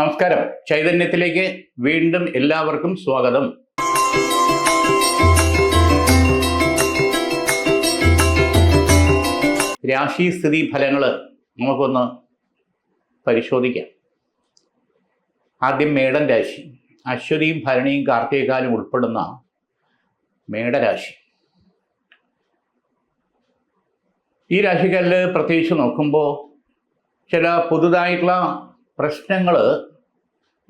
നമസ്കാരം. ചൈതന്യത്തിലേക്ക് വീണ്ടും എല്ലാവർക്കും സ്വാഗതം. രാശി സ്ഥിതി ഫലങ്ങൾ നമുക്കൊന്ന് പരിശോധിക്കാം. ആദ്യം മേടൻ രാശി. അശ്വതിയും ഭരണിയും കാർത്തികകാലും ഉൾപ്പെടുന്ന മേടരാശി. ഈ രാശിക്കാരിൽ പ്രത്യേകിച്ച് നോക്കുമ്പോൾ ചില പുതുതായിട്ടുള്ള പ്രശ്നങ്ങൾ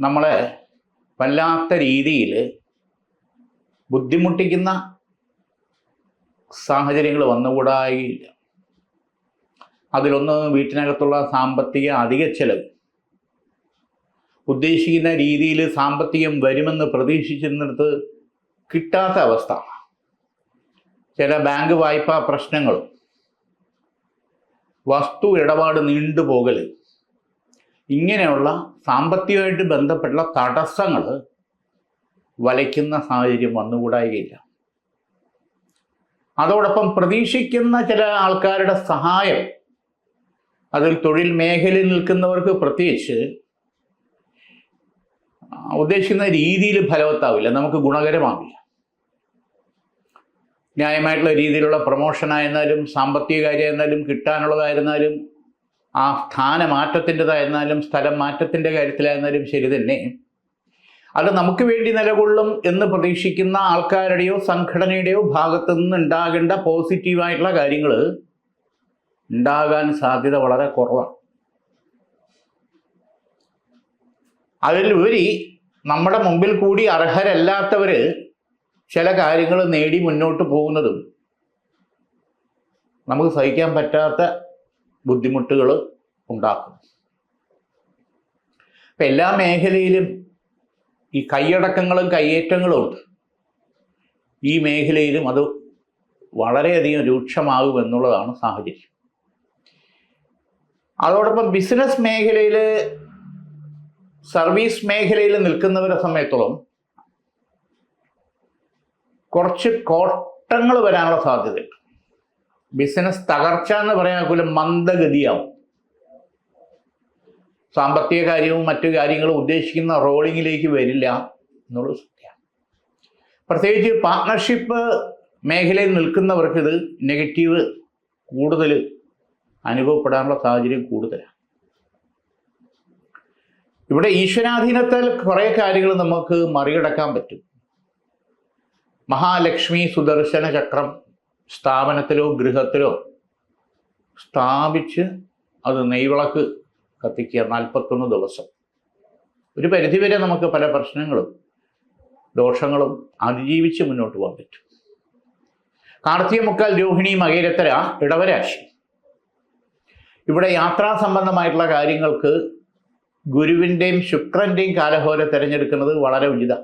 നമ്മളെ വല്ലാത്ത രീതിയിൽ ബുദ്ധിമുട്ടിക്കുന്ന സാഹചര്യങ്ങൾ വന്നുകൂടായില്ല അതിലൊന്ന് വീട്ടിനകത്തുള്ള സാമ്പത്തിക അധിക ചെലവ് ഉദ്ദേശിക്കുന്ന രീതിയിൽ സാമ്പത്തികം വരുമെന്ന് പ്രതീക്ഷിച്ചിരുന്നിടത്ത് കിട്ടാത്ത അവസ്ഥ. ചില ബാങ്ക് വായ്പാ പ്രശ്നങ്ങളും വസ്തു ഇടപാട് നീണ്ടുപോകൽ ഇങ്ങനെയുള്ള സാമ്പത്തികമായിട്ട് ബന്ധപ്പെട്ട തടസ്സങ്ങൾ വലയ്ക്കുന്ന സാഹചര്യം വന്നുകൂടായികയില്ല. അതോടൊപ്പം പ്രതീക്ഷിക്കുന്ന ചില ആൾക്കാരുടെ സഹായം അതിൽ തൊഴിൽ മേഖലയിൽ നിൽക്കുന്നവർക്ക് പ്രത്യേകിച്ച് ഉദ്ദേശിക്കുന്ന രീതിയിൽ ഫലവത്താവില്ല നമുക്ക് ഗുണകരമാവില്ല. ന്യായമായിട്ടുള്ള രീതിയിലുള്ള പ്രമോഷനായിരുന്നാലും സാമ്പത്തിക കാര്യമായിരുന്നാലും കിട്ടാനുള്ളതായിരുന്നാലും ആ സ്ഥാന സ്ഥാനമാറ്റത്തിന്റെതായിരുന്നാലും സ്ഥലം മാറ്റത്തിന്റെ കാര്യത്തിലായിരുന്നാലും ശരി തന്നെ. അത് നമുക്ക് വേണ്ടി നിലകൊള്ളും എന്ന് പ്രതീക്ഷിക്കുന്ന ആൾക്കാരുടെയോ സംഘടനയുടെയോ ഭാഗത്തു നിന്നുണ്ടാകേണ്ട പോസിറ്റീവായിട്ടുള്ള കാര്യങ്ങൾ ഉണ്ടാകാൻ സാധ്യത വളരെ കുറവാണ്. അതിലുപരി നമ്മുടെ മുമ്പിൽ കൂടി അർഹരല്ലാത്തവർ ചില കാര്യങ്ങൾ നേടി മുന്നോട്ട് പോകുന്നതും നമുക്ക് സഹിക്കാൻ പറ്റാത്ത ബുദ്ധിമുട്ടുകൾ ഉണ്ടാക്കും. ഇപ്പം എല്ലാ മേഖലയിലും ഈ കൈയടക്കങ്ങളും കയ്യേറ്റങ്ങളും ഉണ്ട്. ഈ മേഖലയിലും അത് വളരെയധികം രൂക്ഷമാകും എന്നുള്ളതാണ് സാഹചര്യം. അതോടൊപ്പം ബിസിനസ് മേഖലയിൽ സർവീസ് മേഖലയിൽ നിൽക്കുന്നവരെ സമയത്തോളം കുറച്ച് കോട്ടങ്ങൾ വരാനുള്ള സാധ്യതയുണ്ട്. ബിസിനസ് തകർച്ച എന്ന് പറയാൻ പോലും മന്ദഗതിയാവും. സാമ്പത്തിക കാര്യവും മറ്റു കാര്യങ്ങളും ഉദ്ദേശിക്കുന്ന റോളിങ്ങിലേക്ക് വരില്ല എന്നുള്ളത് സത്യമാണ് പ്രത്യേകിച്ച് പാർട്ട്ണർഷിപ്പ് മേഖലയിൽ നിൽക്കുന്നവർക്ക് ഇത് നെഗറ്റീവ് കൂടുതൽ അനുഭവപ്പെടാനുള്ള സാഹചര്യം കൂടുതലാണ്. ഇവിടെ ഈശ്വരാധീനത്താൽ കുറേ കാര്യങ്ങൾ നമുക്ക് മറികടക്കാൻ പറ്റും. മഹാലക്ഷ്മി സുദർശന ചക്രം സ്ഥാപനത്തിലോ ഗൃഹത്തിലോ സ്ഥാപിച്ച് അത് നെയ്വിളക്ക് കത്തിക്കുക നാൽപ്പത്തൊന്ന് ദിവസം. ഒരു പരിധിവരെ നമുക്ക് പല പ്രശ്നങ്ങളും ദോഷങ്ങളും അതിജീവിച്ച് മുന്നോട്ട് പോകാൻ പറ്റും. കാർത്തിക മുക്കാൽ രോഹിണി മകേരത്തര ഇടവരാശി. ഇവിടെ യാത്രാ സംബന്ധമായിട്ടുള്ള കാര്യങ്ങൾക്ക് ഗുരുവിന്റെയും ശുക്രന്റെയും കാലഹോര തിരഞ്ഞെടുക്കുന്നത് വളരെ ഉചിത.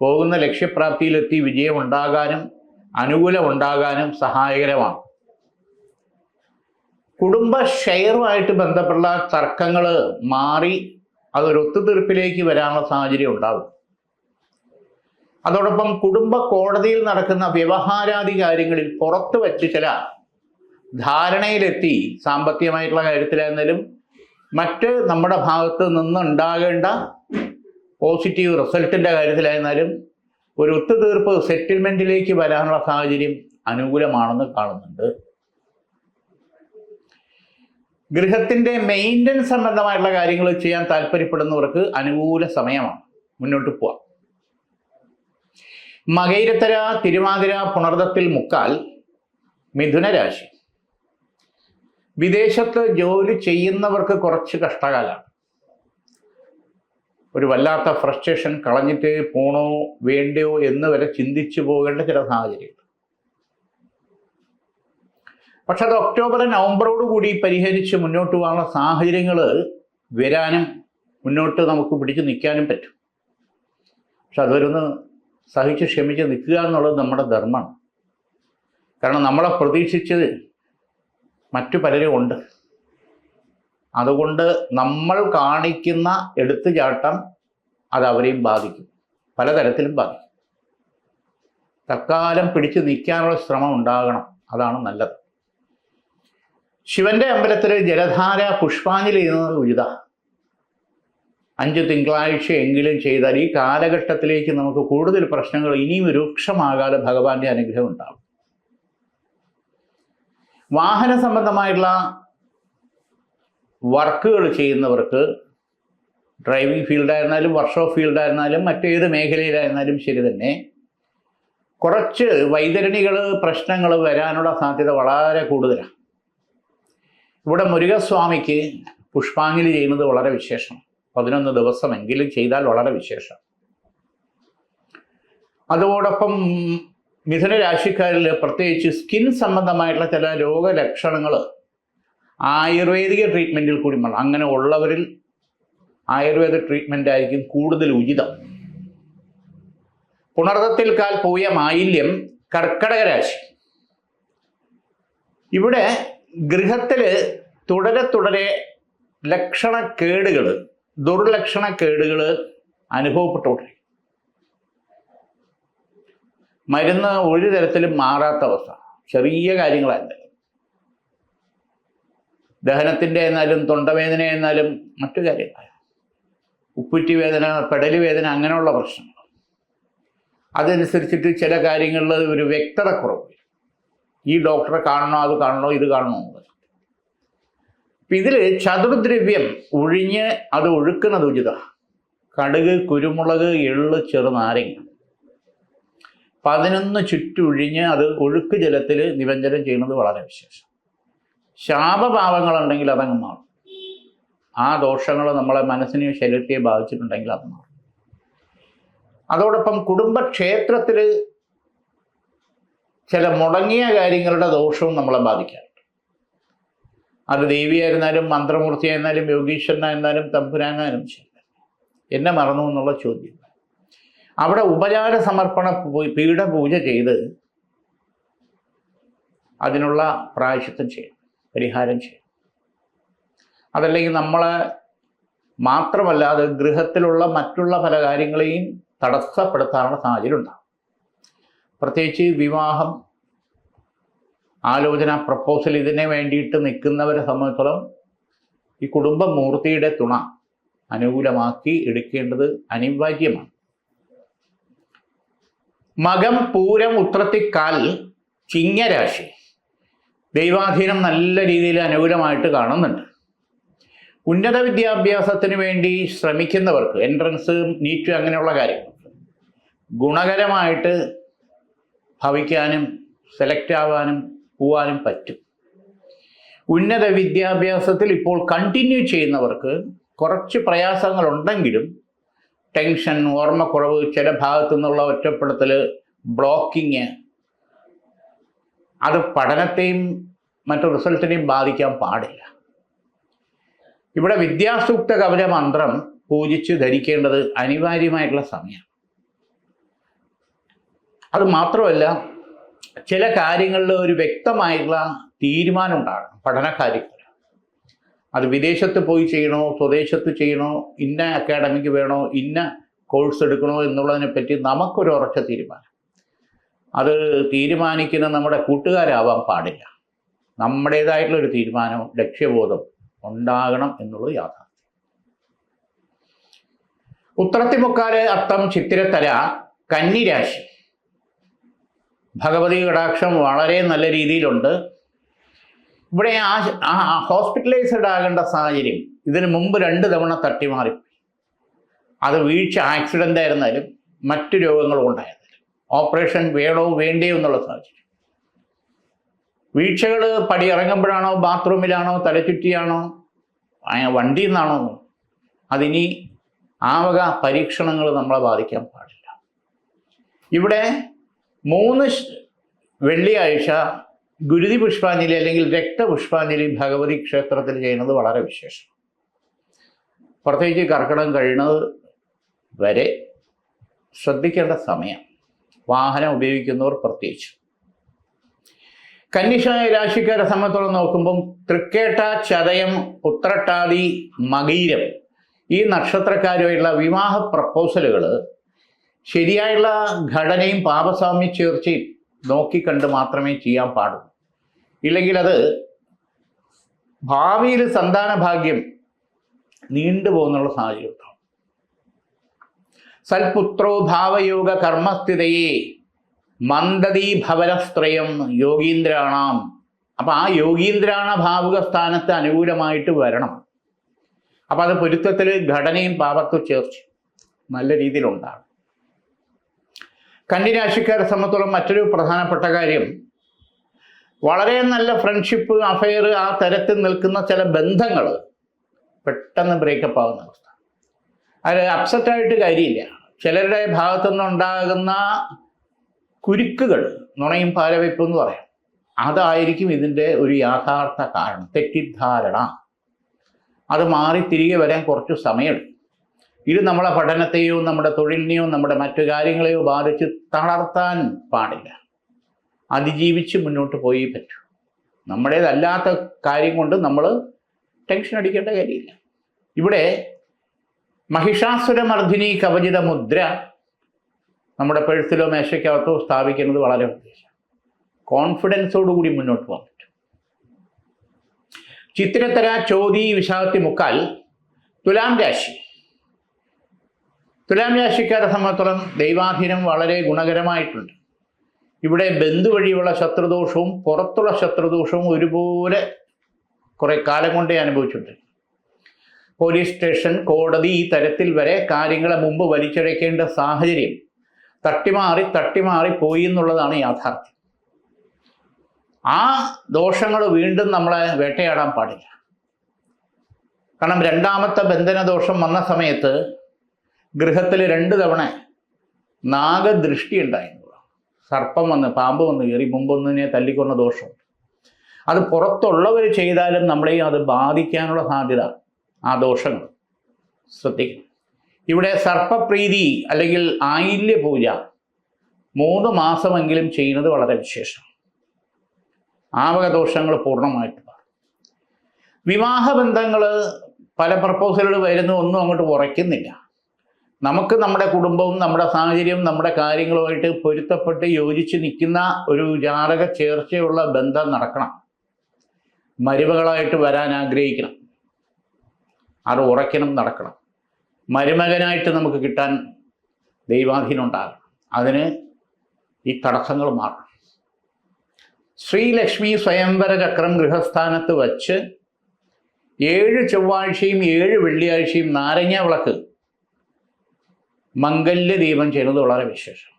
പോകുന്ന ലക്ഷ്യപ്രാപ്തിയിലെത്തി വിജയം ഉണ്ടാകാനും അനുകൂലം ഉണ്ടാകാനും സഹായകരമാണ്. കുടുംബ ഷെയറുമായിട്ട് ബന്ധപ്പെട്ട തർക്കങ്ങൾ മാറി അതൊരു ഒത്തുതീർപ്പിലേക്ക് വരാനുള്ള സാഹചര്യം ഉണ്ടാകും. അതോടൊപ്പം കുടുംബ കോടതിയിൽ നടക്കുന്ന വ്യവഹാരാദി കാര്യങ്ങളിൽ പുറത്തു വച്ച് ചില ധാരണയിലെത്തി സാമ്പത്തികമായിട്ടുള്ള കാര്യത്തിലായിരുന്നാലും മറ്റ് നമ്മുടെ ഭാഗത്ത് നിന്നുണ്ടാകേണ്ട പോസിറ്റീവ് റിസൾട്ടിന്റെ കാര്യത്തിലായിരുന്നാലും ഒരു ഒത്തുതീർപ്പ് സെറ്റിൽമെന്റിലേക്ക് വരാനുള്ള സാഹചര്യം അനുകൂലമാണെന്ന് കാണുന്നുണ്ട്. ഗൃഹത്തിന്റെ മെയിന്റനൻസ് സംബന്ധമായിട്ടുള്ള കാര്യങ്ങൾ ചെയ്യാൻ താല്പര്യപ്പെടുന്നവർക്ക് അനുകൂല സമയമാണ്. മുന്നോട്ട് പോവാം. മകൈരത്തര തിരുവാതിര പുണർദത്തിൽ മുക്കാൽ മിഥുനരാശി. വിദേശത്ത് ജോലി ചെയ്യുന്നവർക്ക് കുറച്ച് കഷ്ടകാലമാണ്. ഒരു വല്ലാത്ത ഫ്രസ്ട്രേഷൻ കളഞ്ഞിട്ട് പോണോ വേണ്ടയോ എന്ന് വരെ ചിന്തിച്ചു പോകേണ്ട ചില സാഹചര്യങ്ങൾ. പക്ഷെ അത് ഒക്ടോബർ നവംബറോട് കൂടി പരിഹരിച്ച് മുന്നോട്ട് പോകാനുള്ള സാഹചര്യങ്ങൾ വരാനും മുന്നോട്ട് നമുക്ക് പിടിച്ചു നിൽക്കാനും പറ്റും. പക്ഷെ അതുവരൊന്ന് സഹിച്ച് ക്ഷമിച്ച് നിൽക്കുക എന്നുള്ളത് നമ്മുടെ ധർമ്മമാണ്. കാരണം നമ്മളെ പ്രതീക്ഷിച്ചത് മറ്റു പലരും ഉണ്ട്. അതുകൊണ്ട് നമ്മൾ കാണിക്കുന്ന എടുത്തുചാട്ടം അത് അവരെയും ബാധിക്കും. പലതരത്തിലും ബാധിക്കും. തക്കാലം പിടിച്ചു നിൽക്കാനുള്ള ശ്രമം ഉണ്ടാകണം. അതാണ് നല്ലത്. ശിവന്റെ അമ്പലത്തിൽ ജലധാര പുഷ്പാഞ്ജലി ചെയ്യുന്നത് ഉചിത. അഞ്ചു തിങ്കളാഴ്ച എങ്കിലും ചെയ്താൽ ഈ കാലഘട്ടത്തിലേക്ക് നമുക്ക് കൂടുതൽ പ്രശ്നങ്ങൾ ഇനിയും രൂക്ഷമാകാതെ ഭഗവാന്റെ അനുഗ്രഹം ഉണ്ടാകും. വാഹന സംബന്ധമായിട്ടുള്ള വർക്കുകൾ ചെയ്യുന്നവർക്ക് ഡ്രൈവിംഗ് ഫീൽഡായിരുന്നാലും വർക്ക്ഷോപ്പ് ഫീൽഡായിരുന്നാലും മറ്റേത് മേഖലയിലായിരുന്നാലും ശരി തന്നെ. കുറച്ച് വൈതരണികൾ പ്രശ്നങ്ങൾ വരാനുള്ള സാധ്യത വളരെ കൂടുതലാണ്. ഇവിടെ മുരുകസ്വാമിക്ക് പുഷ്പാഞ്ജലി ചെയ്യുന്നത് വളരെ വിശേഷം പതിനൊന്ന് ദിവസമെങ്കിലും ചെയ്താൽ വളരെ വിശേഷം. അതോടൊപ്പം മിഥുന രാശിക്കാരിൽ പ്രത്യേകിച്ച് സ്കിൻ സംബന്ധമായിട്ടുള്ള ചില രോഗലക്ഷണങ്ങൾ ആയുർവേദിക ട്രീറ്റ്മെന്റിൽ കൂടി മാറണം അങ്ങനെ ഉള്ളവരിൽ ആയുർവേദ ട്രീറ്റ്മെന്റ് ആയിരിക്കും കൂടുതൽ ഉചിതം. പുണർത്തത്തിൽ കാൽ പോയ മാലിന്യം കർക്കടക രാശി ഇവിടെ ഗൃഹത്തിൽ തുടരെ തുടരെ ലക്ഷണക്കേടുകൾ ദുർലക്ഷണക്കേടുകൾ അനുഭവപ്പെട്ടുകൊണ്ടിരിക്കും മരുന്ന് ഒരു തരത്തിലും മാറാത്ത അവസ്ഥ. ചെറിയ കാര്യങ്ങളല്ല. ദഹനത്തിന്റെ എന്നാലും തൊണ്ടവേദന എന്നാലും മറ്റു കാര്യങ്ങൾ. ഉപ്പുറ്റി വേദന പെടലി വേദന അങ്ങനെയുള്ള പ്രശ്നങ്ങൾ. അതനുസരിച്ചിട്ട് ചില കാര്യങ്ങളിൽ ഒരു വ്യക്തത കുറവ്. ഈ ഡോക്ടറെ കാണണോ അത് കാണണോ ഇത് കാണണോ അപ്പം ഇതിൽ ചതുർദ്രവ്യം ഒഴിഞ്ഞ് അത് ഒഴുക്കുന്നത് ഉചിത. കടുക് കുരുമുളക് എള്ള് ചെറുനാരങ്ങ പതിനൊന്ന് ചുറ്റൊഴിഞ്ഞ് അത് ഒഴുക്ക് ജലത്തിൽ നിവഞ്ചനം ചെയ്യുന്നത് വളരെ വിശേഷം. ശാപഭാവങ്ങളുണ്ടെങ്കിൽ അതങ്ങ് മാറും. ആ ദോഷങ്ങൾ നമ്മളെ മനസ്സിനെയും ശരീരത്തെയും ബാധിച്ചിട്ടുണ്ടെങ്കിൽ അത് മാറും. അതോടൊപ്പം കുടുംബക്ഷേത്രത്തിൽ ചില മുടങ്ങിയ കാര്യങ്ങളുടെ ദോഷവും നമ്മളെ ബാധിക്കാറുണ്ട്. അത് ദേവിയായിരുന്നാലും മന്ത്രമൂർത്തിയായിരുന്നാലും യോഗീശ്വരനായിരുന്നാലും തമ്പുരാനായാലും ശരി. എന്നെ മറന്നു എന്നുള്ള ചോദ്യം. അവിടെ ഉപചാര സമർപ്പണ പീഠപൂജ പീഠ പൂജ ചെയ്ത് അതിനുള്ള പ്രായശത്വം ചെയ്യണം. പരിഹാരം ചെയ്യണം അതല്ലെങ്കിൽ നമ്മൾ മാത്രമല്ല അത് ഗൃഹത്തിലുള്ള മറ്റുള്ള പല കാര്യങ്ങളെയും തടസ്സപ്പെടുത്താനുള്ള സാഹചര്യം ഉണ്ടാകും. പ്രത്യേകിച്ച് വിവാഹം ആലോചന പ്രപ്പോസൽ ഇതിനെ വേണ്ടിയിട്ട് നിൽക്കുന്നവരെ സംബന്ധിച്ചിടത്തോളം ഈ കുടുംബമൂർത്തിയുടെ തുണ അനുകൂലമാക്കി എടുക്കേണ്ടത് അനിവാര്യമാണ്. മകം പൂരം ഉത്രത്തിക്കാൽ ചിങ്ങരാശി. ദൈവാധീനം നല്ല രീതിയിൽ അനുകൂലമായിട്ട് കാണുന്നുണ്ട്. ഉന്നത വിദ്യാഭ്യാസത്തിന് വേണ്ടി ശ്രമിക്കുന്നവർക്ക് എൻട്രൻസ് നീറ്റ് അങ്ങനെയുള്ള കാര്യങ്ങൾ ഗുണകരമായിട്ട് ഭവിക്കാനും സെലക്ട് ആവാനും പോവാനും പറ്റും. ഉന്നത വിദ്യാഭ്യാസത്തിൽ ഇപ്പോൾ കണ്ടിന്യൂ ചെയ്യുന്നവർക്ക് കുറച്ച് പ്രയാസങ്ങളുണ്ടെങ്കിലും ടെൻഷൻ ഓർമ്മക്കുറവ് ചില ഭാഗത്തു നിന്നുള്ള ഒറ്റപ്പെടുത്തൽ ബ്ലോക്കിങ് അത് പഠനത്തെയും മറ്റു റിസൾട്ടിനെയും ബാധിക്കാൻ പാടില്ല. ഇവിടെ വിദ്യാസൂക്ത കവല മന്ത്രം പൂജിച്ച് ധരിക്കേണ്ടത് അനിവാര്യമായിട്ടുള്ള സമയമാണ് അത് മാത്രമല്ല ചില കാര്യങ്ങളിൽ ഒരു വ്യക്തമായിട്ടുള്ള തീരുമാനം ഉണ്ടാകണം പഠന കാര്യത്തിൽ അത് വിദേശത്ത് പോയി ചെയ്യണോ സ്വദേശത്ത് ചെയ്യണോ ഇന്ന അക്കാഡമിക്ക് വേണോ ഇന്ന കോഴ്സ് എടുക്കണോ എന്നുള്ളതിനെ പറ്റി നമുക്കൊരു ഉറച്ച തീരുമാനം. അത് തീരുമാനിക്കുന്ന നമ്മുടെ കൂട്ടുകാരാവാൻ പാടില്ല. നമ്മുടേതായിട്ടുള്ള ഒരു തീരുമാനം ലക്ഷ്യബോധം ഉണ്ടാകണം എന്നുള്ളത് യാഥാർത്ഥ്യം. ഉത്രത്തിമുക്കാൽ അത്തം ചിത്തിരത്തല കന്നിരാശി. ഭഗവതി കടാക്ഷം വളരെ നല്ല രീതിയിലുണ്ട്. ഇവിടെ ആ ഹോസ്പിറ്റലൈസ്ഡ് ആകേണ്ട സാഹചര്യം ഇതിന് മുമ്പ് രണ്ട് തവണ തട്ടിമാറി. അത് വീഴ്ച ആക്സിഡന്റ് ആയിരുന്നാലും മറ്റു രോഗങ്ങളും ഉണ്ടായിരുന്നാലും ഓപ്പറേഷൻ വേണോ വേണ്ടയോ എന്നുള്ള സാഹചര്യം വീഴ്ചകൾ പടി ഇറങ്ങുമ്പോഴാണോ ബാത്റൂമിലാണോ തലചുറ്റിയാണോ വണ്ടിയിൽ നിന്നാണോ അതിനി ആ വക പരീക്ഷണങ്ങൾ നമ്മളെ ബാധിക്കാൻ പാടില്ല. ഇവിടെ മൂന്ന് വെള്ളിയാഴ്ച ഗുരുതി പുഷ്പാഞ്ജലി അല്ലെങ്കിൽ രക്തപുഷ്പാഞ്ജലി ഭഗവതി ക്ഷേത്രത്തിൽ ചെയ്യുന്നത് വളരെ വിശേഷം. പ്രത്യേകിച്ച് കർക്കിടകം കഴിയുന്നത് വരെ ശ്രദ്ധിക്കേണ്ട സമയം. വാഹനം ഉപയോഗിക്കുന്നവർ പ്രത്യേകിച്ച്. കന്നിഷ രാശിക്കാരെ സംബന്ധിച്ചോളം നോക്കുമ്പം തൃക്കേട്ട ചതയം ഉത്രട്ടാതി മകീരം ഈ നക്ഷത്രക്കാരുമായുള്ള വിവാഹ പ്രപ്പോസലുകൾ ശരിയായുള്ള ഘടനയും പാപസാമ്യ ചേർച്ചയും നോക്കിക്കണ്ട് മാത്രമേ ചെയ്യാൻ പാടുള്ളൂ. ഇല്ലെങ്കിൽ അത് ഭാവിയിൽ സന്താന ഭാഗ്യം നീണ്ടുപോകുന്നുള്ള സാഹചര്യം സൽപുത്രോ ഭാവയോഗ കർമ്മസ്ഥിതയെ. മന്ദതി ഭവനസ്ത്രയം യോഗീന്ദ്രാണാം. അപ്പം ആ യോഗീന്ദ്രാണ ഭാവുക സ്ഥാനത്ത് അനുകൂലമായിട്ട് വരണം. അപ്പം അത് പൊരുത്തത്തിൽ ഘടനയും പാപത്തും ചേർച്ച് നല്ല രീതിയിലുണ്ടാകും കന്നിരാശിക്കാരെ സംബന്ധിച്ചോളം മറ്റൊരു പ്രധാനപ്പെട്ട കാര്യം വളരെ നല്ല ഫ്രണ്ട്ഷിപ്പ് അഫയർ ആ തരത്തിൽ നിൽക്കുന്ന ചില ബന്ധങ്ങൾ പെട്ടെന്ന് ബ്രേക്കപ്പ് ആവുന്ന അവസ്ഥ. അത് അപ്സെറ്റായിട്ട് കാര്യമില്ല. ചിലരുടെ ഭാഗത്തുനിന്നുണ്ടാകുന്ന കുരുക്കുകൾ നുണയും പാരവയ്പും എന്ന് പറയാം. അതായിരിക്കും ഇതിന്റെ ഒരു യാഥാർത്ഥ കാരണം തെറ്റിദ്ധാരണ. അത് മാറി തിരികെ വരാൻ കുറച്ച് സമയമെടുക്കും. ഇത് നമ്മളെ പഠനത്തെയോ നമ്മുടെ തൊഴിലിനെയോ നമ്മുടെ മറ്റു കാര്യങ്ങളെയോ ബാധിച്ച് തളർത്താൻ പാടില്ല. അതിജീവിച്ച് മുന്നോട്ട് പോയി പറ്റൂ. നമ്മുടേതല്ലാത്ത കാര്യം കൊണ്ട് നമ്മൾ ടെൻഷൻ അടിക്കേണ്ട കാര്യമില്ല. ഇവിടെ മഹിഷാസുരമർദ്ദിനി കവചിത മുദ്ര നമ്മുടെ പേഴ്സിലോ മേശയ്ക്കകത്തോ സ്ഥാപിക്കുന്നത് വളരെ ഉദ്ദേശം. കോൺഫിഡൻസോടുകൂടി മുന്നോട്ട് പോകാൻ പറ്റും. ചിത്രത്തര ചോതി വിശാഖത്തി മുക്കാൽ തുലാം രാശി. തുലാം രാശിക്കാരെ സംബന്ധിച്ചിടത്തോളം ദൈവാധീനം വളരെ ഗുണകരമായിട്ടുണ്ട്. ഇവിടെ ബന്ധു വഴിയുള്ള ശത്രുദോഷവും പുറത്തുള്ള ശത്രുദോഷവും ഒരുപോലെ കുറെ കാലം കൊണ്ടേ അനുഭവിച്ചിട്ടുണ്ട് പോലീസ് സ്റ്റേഷൻ കോടതി ഈ തരത്തിൽ വരെ കാര്യങ്ങളെ മുമ്പ് വലിച്ചഴക്കേണ്ട സാഹചര്യം. തട്ടിമാറി തട്ടിമാറി പോയി എന്നുള്ളതാണ് യാഥാർത്ഥ്യം. ആ ദോഷങ്ങൾ വീണ്ടും നമ്മളെ വേട്ടയാടാൻ പാടില്ല. കാരണം രണ്ടാമത്തെ ബന്ധന ദോഷം വന്ന സമയത്ത് ഗൃഹത്തിൽ രണ്ട് തവണ നാഗദൃഷ്ടി ഉണ്ടായിരുന്നു. സർപ്പം വന്ന് പാമ്പ് വന്ന് കയറി മുമ്പൊന്നിനെ തല്ലിക്കൊന്ന ദോഷം അത് പുറത്തുള്ളവർ ചെയ്താലും നമ്മളെയും അത് ബാധിക്കാനുള്ള സാധ്യത ആ ദോഷങ്ങൾ ശ്രദ്ധിക്കണം. ഇവിടെ സർപ്പപ്രീതി അല്ലെങ്കിൽ ആയില്യ പൂജ മൂന്ന് മാസമെങ്കിലും ചെയ്യുന്നത് വളരെ വിശേഷം. ആവക ദോഷങ്ങൾ പൂർണമായിട്ട് വിവാഹ ബന്ധങ്ങൾ പല പ്രപ്പോസലുകൾ വരുന്നു ഒന്നും അങ്ങോട്ട് ഉറയ്ക്കുന്നില്ല. നമുക്ക് നമ്മുടെ കുടുംബവും നമ്മുടെ സാഹചര്യവും നമ്മുടെ കാര്യങ്ങളുമായിട്ട് പൊരുത്തപ്പെട്ട് യോജിച്ച് നിൽക്കുന്ന ഒരു ജാതക ചേർച്ചയുള്ള ബന്ധം നടക്കണം. മരുമകളായിട്ട് വരാൻ ആഗ്രഹിക്കണം. അത് ഉറയ്ക്കണം നടക്കണം. മരുമകനായിട്ട് നമുക്ക് കിട്ടാൻ ദൈവാധീനം ഉണ്ടാകണം. അതിന് ഈ തടസ്സങ്ങൾ മാറണം. ശ്രീലക്ഷ്മി സ്വയംവര ചക്രം ഗൃഹസ്ഥാനത്ത് വച്ച് ഏഴ് ചൊവ്വാഴ്ചയും ഏഴ് വെള്ളിയാഴ്ചയും നാരങ്ങ വിളക്ക് മംഗല്യ ദീപം ചെയ്യുന്നത് വളരെ വിശേഷം.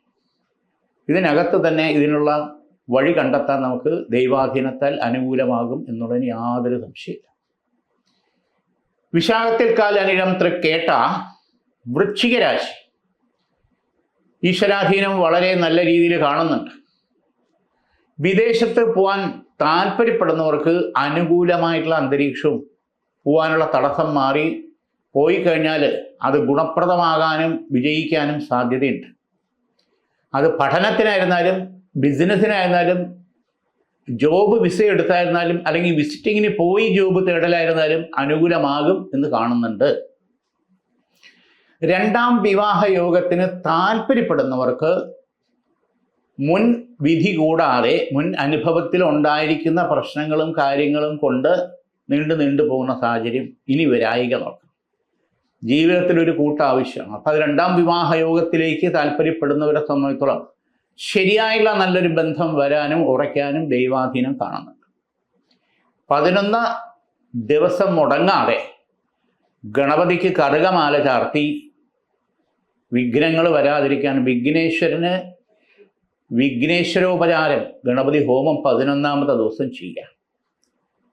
ഇതിനകത്ത് തന്നെ ഇതിനുള്ള വഴി കണ്ടെത്താൻ നമുക്ക് ദൈവാധീനത്താൽ അനുകൂലമാകും എന്നുള്ളതിന് യാതൊരു സംശയമില്ല വിശാഖത്തിൽ കാലനിഴം തൃക്കേട്ട വൃശ്ചികരാശി. ഈശ്വരാധീനം വളരെ നല്ല രീതിയിൽ കാണുന്നുണ്ട്. വിദേശത്ത് പോവാൻ താല്പര്യപ്പെടുന്നവർക്ക് അനുകൂലമായിട്ടുള്ള അന്തരീക്ഷവും പോവാനുള്ള തടസ്സം മാറി പോയി കഴിഞ്ഞാൽ അത് ഗുണപ്രദമാകാനും വിജയിക്കാനും സാധ്യതയുണ്ട്. അത് പഠനത്തിനായിരുന്നാലും ബിസിനസ്സിനായിരുന്നാലും ജോബ് വിസ എടുത്തായിരുന്നാലും അല്ലെങ്കിൽ വിസിറ്റിങ്ങിന് പോയി ജോബ് തേടലായിരുന്നാലും അനുകൂലമാകും എന്ന് കാണുന്നുണ്ട്. രണ്ടാം വിവാഹ യോഗത്തിന് താല്പര്യപ്പെടുന്നവർക്ക് മുൻ വിധി കൂടാതെ മുൻ അനുഭവത്തിൽ ഉണ്ടായിരിക്കുന്ന പ്രശ്നങ്ങളും കാര്യങ്ങളും കൊണ്ട് നീണ്ടു നീണ്ടു പോകുന്ന സാഹചര്യം ഇനി വരായിക നോക്കാം ജീവിതത്തിൽ ഒരു കൂട്ട അപ്പം അത് രണ്ടാം വിവാഹ യോഗത്തിലേക്ക് താല്പര്യപ്പെടുന്നവരെ സംബന്ധിച്ചോളം ശരിയായുള്ള നല്ലൊരു ബന്ധം വരാനും ഉറയ്ക്കാനും ദൈവാധീനം കാണുന്നുണ്ട് പതിനൊന്ന് ദിവസം മുടങ്ങാതെ ഗണപതിക്ക് കറുകമാല ചാർത്തി വിഘ്നങ്ങൾ വരാതിരിക്കാൻ വിഘ്നേശ്വരന് വിഘ്നേശ്വരോപചാരം ഗണപതി ഹോമം പതിനൊന്നാമത്തെ ദിവസം ചെയ്യാം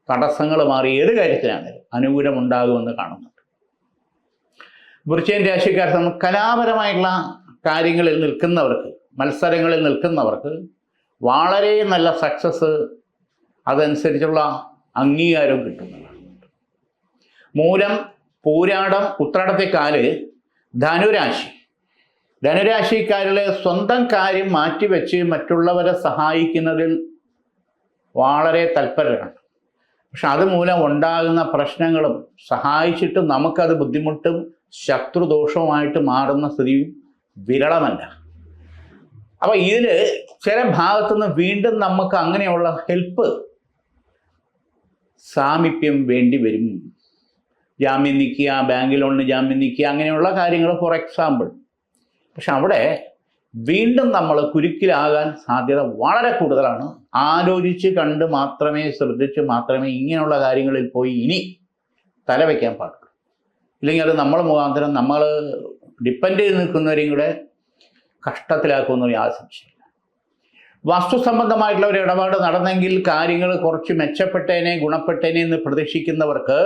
തടസ്സങ്ങൾ മാറി ഏത് കാര്യത്തിനാണെങ്കിലും അനുകൂലമുണ്ടാകുമെന്ന് കാണുന്നുണ്ട് വൃശ്ചയൻ രാശിക്കാർ കലാപരമായിട്ടുള്ള കാര്യങ്ങളിൽ നിൽക്കുന്നവർക്ക് മത്സരങ്ങളിൽ നിൽക്കുന്നവർക്ക് വളരെ നല്ല സക്സസ് അതനുസരിച്ചുള്ള അംഗീകാരവും കിട്ടുന്നതാണ്. മൂലം പൂരാടം ഉത്രാടത്തെക്കാൽ ധനുരാശി. ധനുരാശിക്കാരിലെ സ്വന്തം കാര്യം മാറ്റിവെച്ച് മറ്റുള്ളവരെ സഹായിക്കുന്നതിൽ വളരെ തൽപരരാണ്. പക്ഷെ അതുമൂലം ഉണ്ടാകുന്ന പ്രശ്നങ്ങളും സഹായിച്ചിട്ട് നമുക്കത് ബുദ്ധിമുട്ടും ശത്രുദോഷവുമായിട്ട് മാറുന്ന സ്ഥിതിയും വിരളമല്ല. അപ്പൊ ഇതിൽ ചില ഭാഗത്തുനിന്ന് വീണ്ടും നമുക്ക് അങ്ങനെയുള്ള ഹെൽപ്പ് സാമീപ്യം വേണ്ടി വരും. ജാമ്യം നിൽക്കുക ബാങ്ക് ലോണിന് ജാമ്യം നിൽക്കുക അങ്ങനെയുള്ള കാര്യങ്ങൾ ഫോർ എക്സാമ്പിൾ പക്ഷെ അവിടെ വീണ്ടും നമ്മൾ കുരുക്കിലാകാൻ സാധ്യത വളരെ കൂടുതലാണ്. ആലോചിച്ച് കണ്ട് മാത്രമേ ശ്രദ്ധിച്ച് മാത്രമേ ഇങ്ങനെയുള്ള കാര്യങ്ങളിൽ പോയി ഇനി തലവെക്കാൻ പാടുള്ളൂ. ഇല്ലെങ്കിൽ അത് നമ്മൾ മുഖാന്തരം നമ്മൾ ഡിപ്പെൻഡ് ചെയ്ത് നിൽക്കുന്നവരെയും കൂടെ കഷ്ടത്തിലാക്കുമെന്ന് യാതൊരു സംശയമില്ല വസ്തു സംബന്ധമായിട്ടുള്ള ഒരു ഇടപാട് നടന്നെങ്കിൽ കാര്യങ്ങൾ കുറച്ച് മെച്ചപ്പെട്ടേനെ ഗുണപ്പെട്ടേനെ എന്ന് പ്രതീക്ഷിക്കുന്നവർക്ക്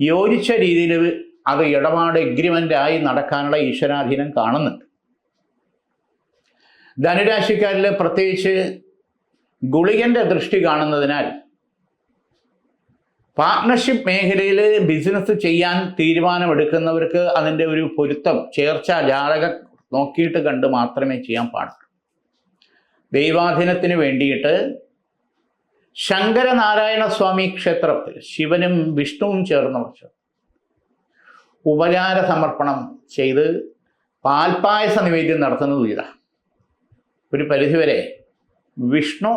യോജിച്ച രീതിയിൽ അത് ഇടപാട് എഗ്രിമെന്റ് ആയി നടക്കാനുള്ള ഈശ്വരാധീനം കാണുന്നുണ്ട്. ധനുരാശിക്കാരിൽ പ്രത്യേകിച്ച് ഗുളികന്റെ ദൃഷ്ടി കാണുന്നതിനാൽ പാർട്ട്ണർഷിപ്പ് മേഖലയിൽ ബിസിനസ് ചെയ്യാൻ തീരുമാനമെടുക്കുന്നവർക്ക് അതിന്റെ ഒരു പൊരുത്തം ചേർച്ച ജാതകം നോക്കിയിട്ട് കണ്ട് മാത്രമേ ചെയ്യാൻ പാടുള്ളൂ. ദൈവാധീനത്തിന് വേണ്ടിയിട്ട് ശങ്കരനാരായണ സ്വാമി ക്ഷേത്രത്തിൽ ശിവനും വിഷ്ണുവും ചേർന്ന് വെച്ചു ഉപചാര സമർപ്പണം ചെയ്ത് പാൽപ്പായസ നിവേദ്യം നടത്തുന്നത് ഇതാണ് ഒരു പരിധിവരെ വിഷ്ണു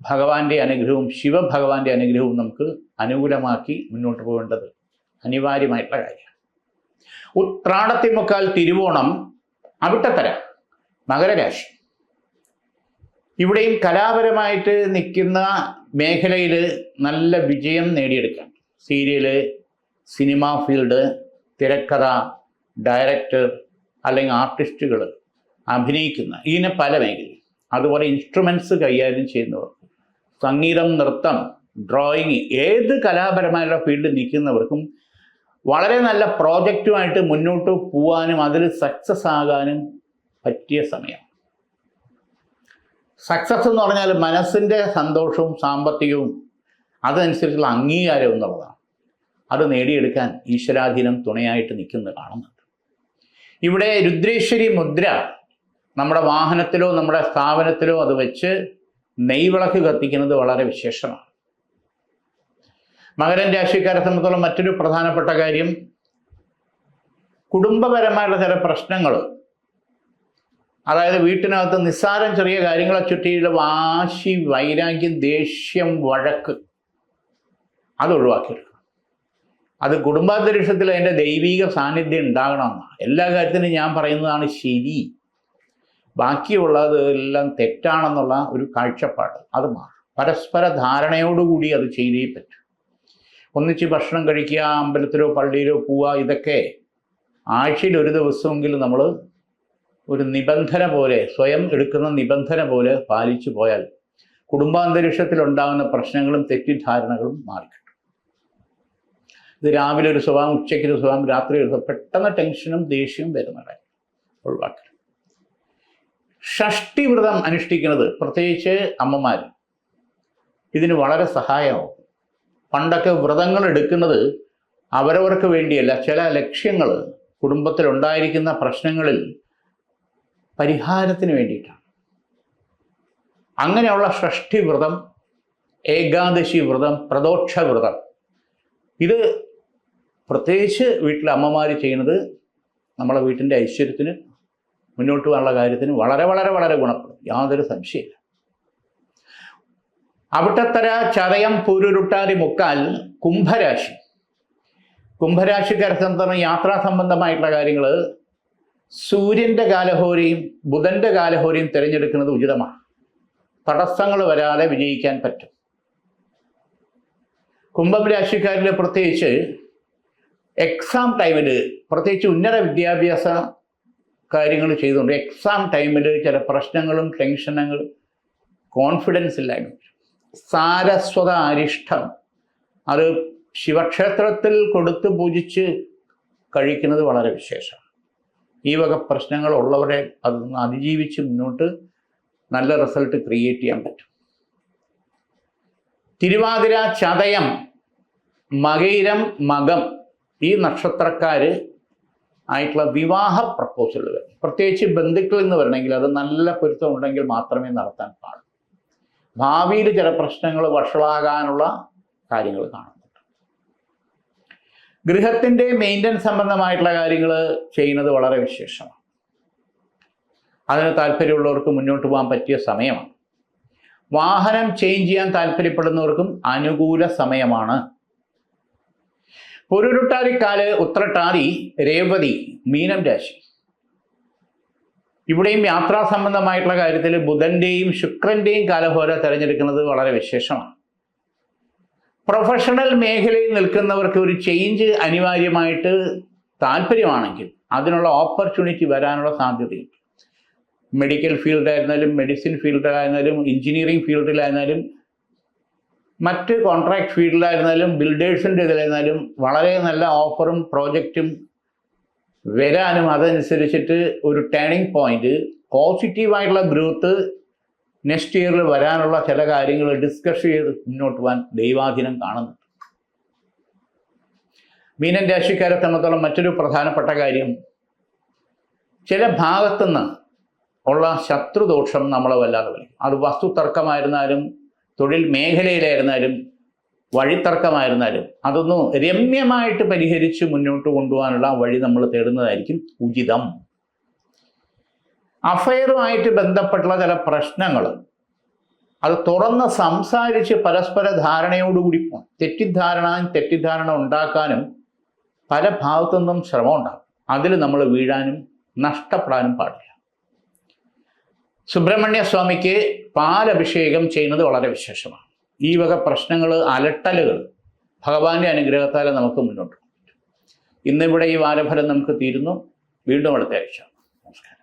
ഭഗവാന്റെ അനുഗ്രഹവും ശിവഭഗവാന്റെ അനുഗ്രഹവും നമുക്ക് അനുകൂലമാക്കി മുന്നോട്ട് പോകേണ്ടത് അനിവാര്യമായിട്ടുള്ള കാര്യമാണ്. ഉത്രാടത്തിമുക്കാൽ തിരുവോണം അവിട്ടത്തര മകരരാശി. ഇവിടെയും കലാപരമായിട്ട് നിൽക്കുന്ന മേഖലയിൽ നല്ല വിജയം നേടിയെടുക്കാൻ. സീരിയൽ സിനിമ ഫീൽഡ് തിരക്കഥ ഡയറക്ടർ അല്ലെങ്കിൽ ആർട്ടിസ്റ്റുകൾ അഭിനയിക്കുന്ന ഇങ്ങനെ പല മേഖലയും. അതുപോലെ ഇൻസ്ട്രുമെൻസ് കൈകാര്യം ചെയ്യുന്നവർ സംഗീതം നൃത്തം ഡ്രോയിങ് ഏത് കലാപരമായുള്ള ഫീൽഡിൽ നിൽക്കുന്നവർക്കും വളരെ നല്ല പ്രോജക്റ്റുമായിട്ട് മുന്നോട്ട് പോവാനും അതിൽ സക്സസ് ആകാനും പറ്റിയ സമയം. സക്സസ് എന്ന് പറഞ്ഞാൽ മനസ്സിന്റെ സന്തോഷവും സാമ്പത്തികവും അതനുസരിച്ചുള്ള അംഗീകാരം എന്നുള്ളതാണ്. അത് നേടിയെടുക്കാൻ ഈശ്വരാധീനം തുണയായിട്ട് നിൽക്കുന്നത് കാണുന്നുണ്ട്. ഇവിടെ രുദ്രേശ്വരി മുദ്ര നമ്മുടെ വാഹനത്തിലോ നമ്മുടെ സ്ഥാപനത്തിലോ അത് വെച്ച് നെയ്വിളക്ക് കത്തിക്കുന്നത് വളരെ വിശേഷമാണ്. മകരൻ രാശിക്കാരെ സംബന്ധിച്ചോളം മറ്റൊരു പ്രധാനപ്പെട്ട കാര്യം കുടുംബപരമായുള്ള ചില പ്രശ്നങ്ങൾ. അതായത് വീട്ടിനകത്ത് നിസ്സാരം ചെറിയ കാര്യങ്ങളെ ചുറ്റിയുള്ള വാശി വൈരാഗ്യം ദേഷ്യം വഴക്ക് അത് ഒഴിവാക്കിയെടുക്കണം. അത് കുടുംബാന്തരീക്ഷത്തിൽ അതിന്റെ ദൈവിക സാന്നിധ്യം ഉണ്ടാകണമെന്നാണ്. എല്ലാ കാര്യത്തിനും ഞാൻ പറയുന്നതാണ് ശരി. ബാക്കിയുള്ളത് എല്ലാം തെറ്റാണെന്നുള്ള ഒരു കാഴ്ചപ്പാട്. അത് മാറും. പരസ്പര ധാരണയോടുകൂടി അത് ചെയ്തേ പറ്റും. ഒന്നിച്ച് ഭക്ഷണം കഴിക്കുക അമ്പലത്തിലോ പള്ളിയിലോ പോവുക ഇതൊക്കെ ആഴ്ചയിൽ ഒരു ദിവസമെങ്കിലും നമ്മൾ ഒരു നിബന്ധന പോലെ സ്വയം എടുക്കുന്ന നിബന്ധന പോലെ പാലിച്ചു പോയാൽ കുടുംബാന്തരീക്ഷത്തിൽ ഉണ്ടാകുന്ന പ്രശ്നങ്ങളും തെറ്റിദ്ധാരണകളും മാറിക്കിട്ടും. ഇത് രാവിലെ ഒരു സ്വഭാവം ഉച്ചയ്ക്ക് ഒരു സ്വഭാവം രാത്രി ഒരു പെട്ടെന്ന് ടെൻഷനും ദേഷ്യവും വരുന്നുണ്ട് ഒഴിവാക്കി ഷഷ്ടി വ്രതം അനുഷ്ഠിക്കുന്നത് പ്രത്യേകിച്ച് അമ്മമാർ ഇതിന് വളരെ സഹായമാവും. പണ്ടൊക്കെ വ്രതങ്ങൾ എടുക്കുന്നത് അവരവർക്ക് വേണ്ടിയല്ല. ചില ലക്ഷ്യങ്ങൾ കുടുംബത്തിലുണ്ടായിരിക്കുന്ന പ്രശ്നങ്ങളിൽ പരിഹാരത്തിന് വേണ്ടിയിട്ടാണ്. അങ്ങനെയുള്ള ഷഷ്ടി വ്രതം ഏകാദശി വ്രതം പ്രദോക്ഷ വ്രതം. ഇത് പ്രത്യേകിച്ച് വീട്ടിലെ അമ്മമാർ ചെയ്യുന്നത് നമ്മളെ വീട്ടിന്റെ ഐശ്വര്യത്തിന് മുന്നോട്ട് പോകാനുള്ള കാര്യത്തിന് വളരെ വളരെ വളരെ ഗുണപ്പെടും. യാതൊരു സംശയമില്ല അവിട്ടത്തര ചതയം പൂരുരുട്ടാതി മുക്കാൽ കുംഭരാശി. കുംഭരാശിക്കാരെ സംബന്ധിച്ച യാത്രാ സംബന്ധമായിട്ടുള്ള കാര്യങ്ങൾ സൂര്യന്റെ കാലഹോരിയും ബുധന്റെ കാലഹോരിയും തിരഞ്ഞെടുക്കുന്നത് ഉചിതമാണ്. തടസ്സങ്ങൾ വരാതെ വിജയിക്കാൻ പറ്റും. കുംഭം രാശിക്കാരിൽ പ്രത്യേകിച്ച് എക്സാം ടൈമിൽ പ്രത്യേകിച്ച് ഉന്നത വിദ്യാഭ്യാസ കാര്യങ്ങൾ ചെയ്തുകൊണ്ട് എക്സാം ടൈമിൽ ചില പ്രശ്നങ്ങളും ടെൻഷനങ്ങളും കോൺഫിഡൻസ് ഇല്ലായ്മ. സാരസ്വത അരിഷ്ടം അത് ശിവക്ഷേത്രത്തിൽ കൊടുത്ത് പൂജിച്ച് കഴിക്കുന്നത് വളരെ വിശേഷമാണ് ഈ വക പ്രശ്നങ്ങൾ ഉള്ളവരെ അതൊന്ന് അതിജീവിച്ച് മുന്നോട്ട് നല്ല റിസൾട്ട് ക്രിയേറ്റ് ചെയ്യാൻ പറ്റും. തിരുവാതിര ചതയം മകയിരം മകം ഈ നക്ഷത്രക്കാർ ആയിട്ടുള്ള വിവാഹ പ്രപ്പോസലുകൾ പ്രത്യേകിച്ച് ബന്ധുക്കളിൽ നിന്ന് വരണമെങ്കിൽ അത് നല്ല പൊരുത്തം ഉണ്ടെങ്കിൽ മാത്രമേ നടത്താൻ പാടുള്ളൂ. ഭാവിയിൽ ചില പ്രശ്നങ്ങൾ വഷളാകാനുള്ള കാര്യങ്ങൾ കാണുന്നുണ്ട് ഗൃഹത്തിന്റെ മെയിന്റനൻസ് സംബന്ധമായിട്ടുള്ള കാര്യങ്ങൾ ചെയ്യുന്നത് വളരെ വിശേഷമാണ്. അതിന് താല്പര്യമുള്ളവർക്ക് മുന്നോട്ട് പോകാൻ പറ്റിയ സമയമാണ്. വാഹനം ചേഞ്ച് ചെയ്യാൻ താല്പര്യപ്പെടുന്നവർക്കും അനുകൂല സമയമാണ്. പൊരുരുട്ടാതിക്കാൽ ഉത്രട്ടാതി രേവതി മീനം രാശി. ഇവിടെയും യാത്രാ സംബന്ധമായിട്ടുള്ള കാര്യത്തിൽ ബുധന്റെയും ശുക്രന്റെയും കാലഹോര തിരഞ്ഞെടുക്കുന്നത് വളരെ വിശേഷമാണ്. പ്രൊഫഷണൽ മേഖലയിൽ നിൽക്കുന്നവർക്ക് ഒരു ചേഞ്ച് അനിവാര്യമായിട്ട് താല്പര്യമാണെങ്കിൽ അതിനുള്ള ഓപ്പർച്യൂണിറ്റി വരാനുള്ള സാധ്യതയുണ്ട്. മെഡിക്കൽ ഫീൽഡായിരുന്നാലും മെഡിസിൻ ഫീൽഡിലായിരുന്നാലും എഞ്ചിനീയറിംഗ് ഫീൽഡിലായിരുന്നാലും മറ്റ് കോൺട്രാക്ട് ഫീൽഡിലായിരുന്നാലും ബിൽഡേഴ്സിന്റെ ഇതിലായിരുന്നാലും വളരെ നല്ല ഓഫറും പ്രോജക്റ്റും വരാനും അതനുസരിച്ചിട്ട് ഒരു ടേണിംഗ് പോയിന്റ് പോസിറ്റീവായിട്ടുള്ള ഗ്രോത്ത് നെക്സ്റ്റ് ഇയറിൽ വരാനുള്ള ചില കാര്യങ്ങൾ ഡിസ്കസ് ചെയ്ത് മുന്നോട്ട് പോകാൻ ദൈവാധീനം കാണുന്നുണ്ട് മീനൻ രാശിക്കാരെ സംബന്ധിച്ചോളം മറ്റൊരു പ്രധാനപ്പെട്ട കാര്യം ചില ഭാഗത്തുനിന്ന് ഉള്ള ശത്രുദോഷം നമ്മളെ വല്ലാതെ വലിക്കും അത് വസ്തു തർക്കമായിരുന്നാലും തൊഴിൽ മേഖലയിലായിരുന്നാലും വഴിത്തർക്കമായിരുന്നാലും അതൊന്നും രമ്യമായിട്ട് പരിഹരിച്ച് മുന്നോട്ട് കൊണ്ടുപോകാനുള്ള വഴി നമ്മൾ തേടുന്നതായിരിക്കും ഉചിതം. അഫയറുമായിട്ട് ബന്ധപ്പെട്ടുള്ള ചില പ്രശ്നങ്ങൾ. അത് തുറന്ന് സംസാരിച്ച് പരസ്പര ധാരണയോടുകൂടി പോകണം തെറ്റിദ്ധാരണ തെറ്റിദ്ധാരണ ഉണ്ടാക്കാനും പല ഭാഗത്തു നിന്നും ശ്രമം ഉണ്ടാകും അതിൽ നമ്മൾ വീഴാനും നഷ്ടപ്പെടാനും പാടില്ല. സുബ്രഹ്മണ്യ സ്വാമിക്ക് പാലഭിഷേകം ചെയ്യുന്നത് വളരെ വിശേഷമാണ്. ഈ വക പ്രശ്നങ്ങൾ അലട്ടലുകൾ ഭഗവാന്റെ അനുഗ്രഹത്താൽ നമുക്ക് മുന്നോട്ട് ഇന്നിവിടെ ഈ വാരഫലം നമുക്ക് തീരുന്നു. വീണ്ടും അടുത്ത ആഴ്ച. നമസ്കാരം.